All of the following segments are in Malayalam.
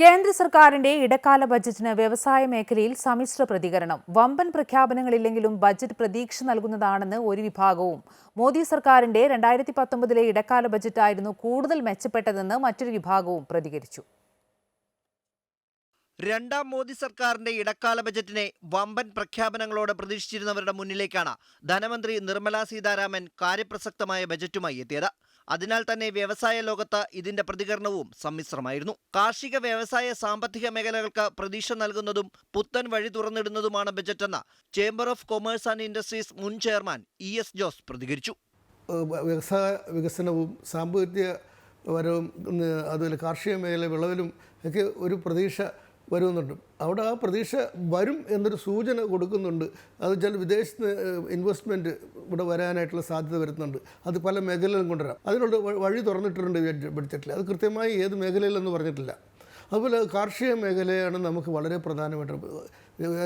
കേന്ദ്ര സർക്കാരിന്റെ ഇടക്കാല ബജറ്റിന് വ്യവസായ മേഖലയിൽ സമ്മിശ്ര പ്രതികരണം. വമ്പൻ പ്രഖ്യാപനങ്ങളില്ലെങ്കിലും ബജറ്റ് പ്രതീക്ഷ നൽകുന്നതാണെന്ന് ഒരു വിഭാഗവും. മോദി സർക്കാരിന്റെ രണ്ടായിരത്തി പത്തൊമ്പതിലെ ഇടക്കാല ബജറ്റായിരുന്നു കൂടുതൽ മെച്ചപ്പെട്ടതെന്ന് മറ്റൊരു വിഭാഗവും പ്രതികരിച്ചു. രണ്ടാം മോദി സർക്കാരിന്റെ ഇടക്കാല ബജറ്റിനെ വമ്പൻ പ്രഖ്യാപനങ്ങളോട് പ്രതീക്ഷിച്ചിരുന്നവരുടെ മുന്നിലേക്കാണ് ധനമന്ത്രി നിർമ്മലാ സീതാരാമൻ കാര്യപ്രസക്തമായ ബജറ്റുമായി എത്തിയത്. അതിനാൽ തന്നെ വ്യവസായ ലോകത്ത് ഇതിന്റെ പ്രതികരണവും സമ്മിശ്രമായിരുന്നു. കാർഷിക വ്യവസായ സാമ്പത്തിക മേഖലകൾക്ക് പ്രതീക്ഷ നൽകുന്നതും പുത്തൻ വഴി തുറന്നിടുന്നതുമാണ് ബജറ്റെന്ന് chamber of commerce and industries മുൻ ചെയർമാൻ ഇ എസ് ജോസ് പ്രതികരിച്ചു. വ്യവസായ വികസനവും സാമ്പത്തിക വരവും അതുപോലെ കാർഷിക മേഖല വിളവിലും ഒക്കെ ഒരു പ്രതീക്ഷ വരുന്നുണ്ട്. അവിടെ ആ പ്രതീക്ഷ വരും എന്നൊരു സൂചന കൊടുക്കുന്നുണ്ട്. അത് വെച്ചാൽ വിദേശത്ത് ഇൻവെസ്റ്റ്മെന്റ് ഇവിടെ വരാനായിട്ടുള്ള സാധ്യത വരുന്നുണ്ട്. അത് പല മേഖലയിലും കൊണ്ടുവരാം. അതിനുള്ള വഴി തുറന്നിട്ടുണ്ട് ബഡ്ജറ്റിൽ. അത് കൃത്യമായി ഏത് മേഖലയിലെന്ന് പറഞ്ഞിട്ടില്ല. അതുപോലെ കാർഷിക മേഖലയാണ് നമുക്ക് വളരെ പ്രധാനമായിട്ട്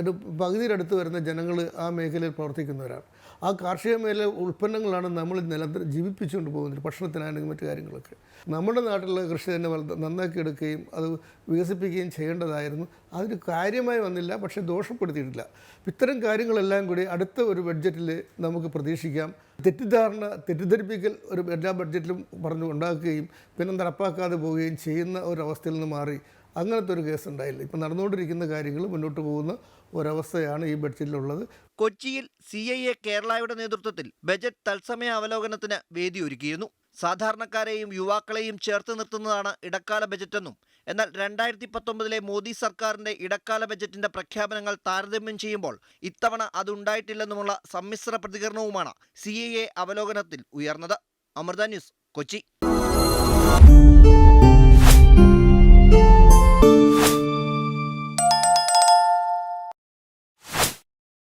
ഒരു പകുതിയിലടുത്ത് വരുന്ന ജനങ്ങൾ ആ മേഖലയിൽ പ്രവർത്തിക്കുന്നവരാണ്. ആ കാർഷിക മേഖല ഉൽപ്പന്നങ്ങളാണ് നമ്മൾ നിലനിർത്തി ജീവിപ്പിച്ചുകൊണ്ട് പോകുന്നത് ഭക്ഷണത്തിനാണെങ്കിലും മറ്റു കാര്യങ്ങളൊക്കെ. നമ്മുടെ നാട്ടിലുള്ള കൃഷി തന്നെ നന്നാക്കി എടുക്കുകയും അത് വികസിപ്പിക്കുകയും ചെയ്യേണ്ടതായിരുന്നു. അതിന് കാര്യമായി വന്നില്ല പക്ഷേ ദോഷപ്പെടുത്തിയിട്ടില്ല. ഇത്തരം കാര്യങ്ങളെല്ലാം കൂടി അടുത്ത ഒരു ബഡ്ജറ്റിൽ നമുക്ക് പ്രതീക്ഷിക്കാം. തെറ്റിദ്ധാരണ തെറ്റിദ്ധരിപ്പിക്കൽ ഒരു എല്ലാ ബഡ്ജറ്റിലും പറഞ്ഞു ഉണ്ടാക്കുകയും പിന്നെ നടപ്പാക്കാതെ പോവുകയും ചെയ്യുന്ന ഒരവസ്ഥയിൽ നിന്ന് മാറി. അങ്ങനത്തെ ഒരു കേസ് ഉണ്ടായില്ല ഇപ്പം നടന്നുകൊണ്ടിരിക്കുന്ന കാര്യങ്ങൾ മുന്നോട്ട് പോകുന്ന ഒരവസ്ഥയാണ് ഈ ബഡ്ജറ്റിലുള്ളത് കൊച്ചിയിൽ സി ഐ എ കേരളയുടെ നേതൃത്വത്തിൽ ബജറ്റ് തത്സമയ അവലോകനത്തിന് വേദി വേദിയൊരുക്കിയിരുന്നു. സാധാരണക്കാരെയും യുവാക്കളെയും ചേർത്ത് നിർത്തുന്നതാണ് ഇടക്കാല ബജറ്റെന്നും എന്നാൽ രണ്ടായിരത്തി പത്തൊമ്പതിലെ മോദി സർക്കാരിന്റെ ഇടക്കാല ബജറ്റിന്റെ പ്രഖ്യാപനങ്ങൾ താരതമ്യം ചെയ്യുമ്പോൾ ഇത്തവണ അതുണ്ടായിട്ടില്ലെന്നുമുള്ള സമ്മിശ്ര പ്രതികരണവുമാണ് സി അവലോകനത്തിൽ ഉയർന്നത്. അമൃത ന്യൂസ് കൊച്ചി.